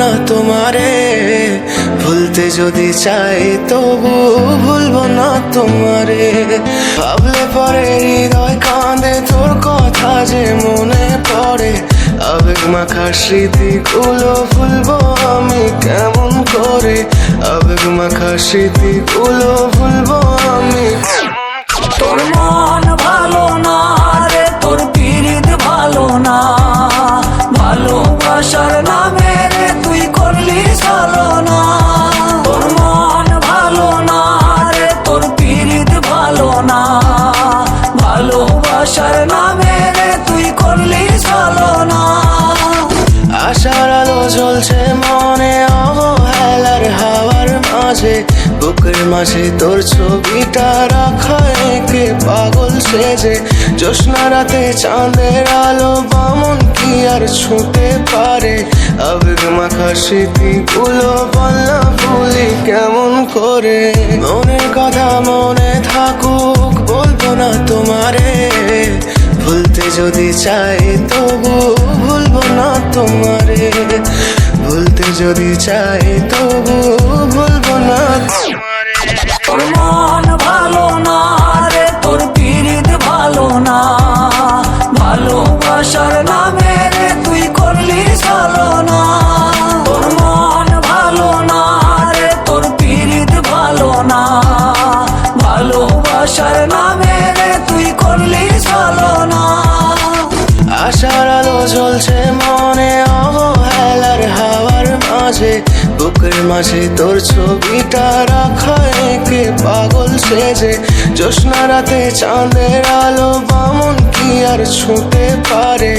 তোমারে। ভুলতে যদি চাই তবু ভুলবো না তোমারে। ভাবলে পরে হৃদয় কাঁদে, তোর কথা যে মনে পড়ে। আবেগ মাখা স্মৃতিগুলো ভুলবো আমি কেমন করে? আবেগ মাখা স্মৃতিগুলো ভুলবো আমি করলি চলো না। তোর মন ভালো না রে, তোর পিরিত ভালো না। ভালোবাসার নামে রে, তুই করলি চলো না। আশার আলো জ্বলছে মনে, অবহেলার হাওয়ার মাঝে। বুকের মাঝে তোর ছবিটা রাখা একে পাগল সেজে। জ্যোৎস্না রাতে চাঁদের আলো বামন কি আর ছুঁতে পারে? আবেগ মাখা স্মৃতিগুলো বলনা ভুলি কেমন করে? মনের কথা মনে থাকুক, বলব না তোমারে। ভুলতে যদি চাই তবু ভুলবো না তোমারে। ভুলতে যদি চাই তবু ভুলবো না আশার আলো জ্বলছে মনে, অবহেলার হাওয়ার মাঝে। বুকের মাঝে তোর ছবিটা রাখা একে, পাগল সেজে। জোৎস্না রাতে চাঁদের আলো বামন কি আর ছুঁতে পারে?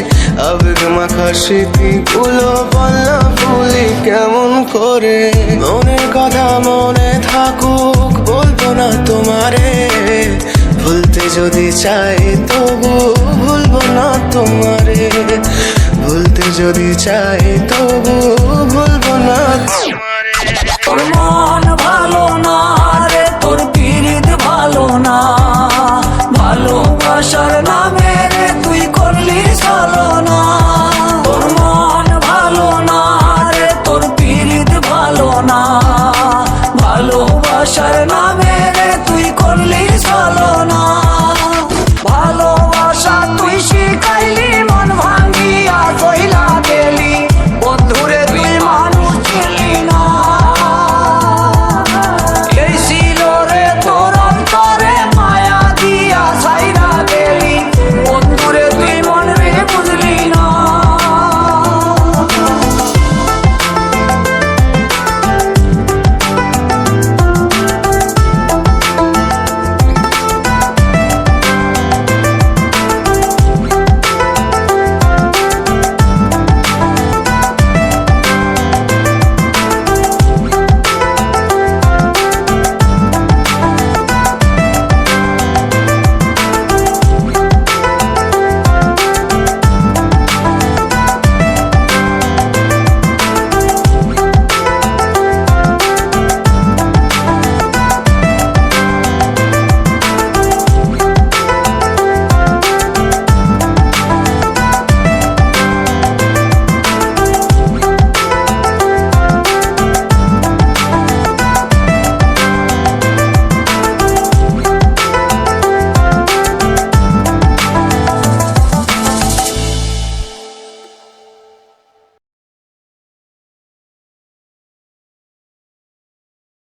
আবেগ মাখা স্মৃতিগুলো যদি চাই তবু ভুলবো না তোমারে। ভুলতে যদি চাই তবু ভুলবো না তোমারে।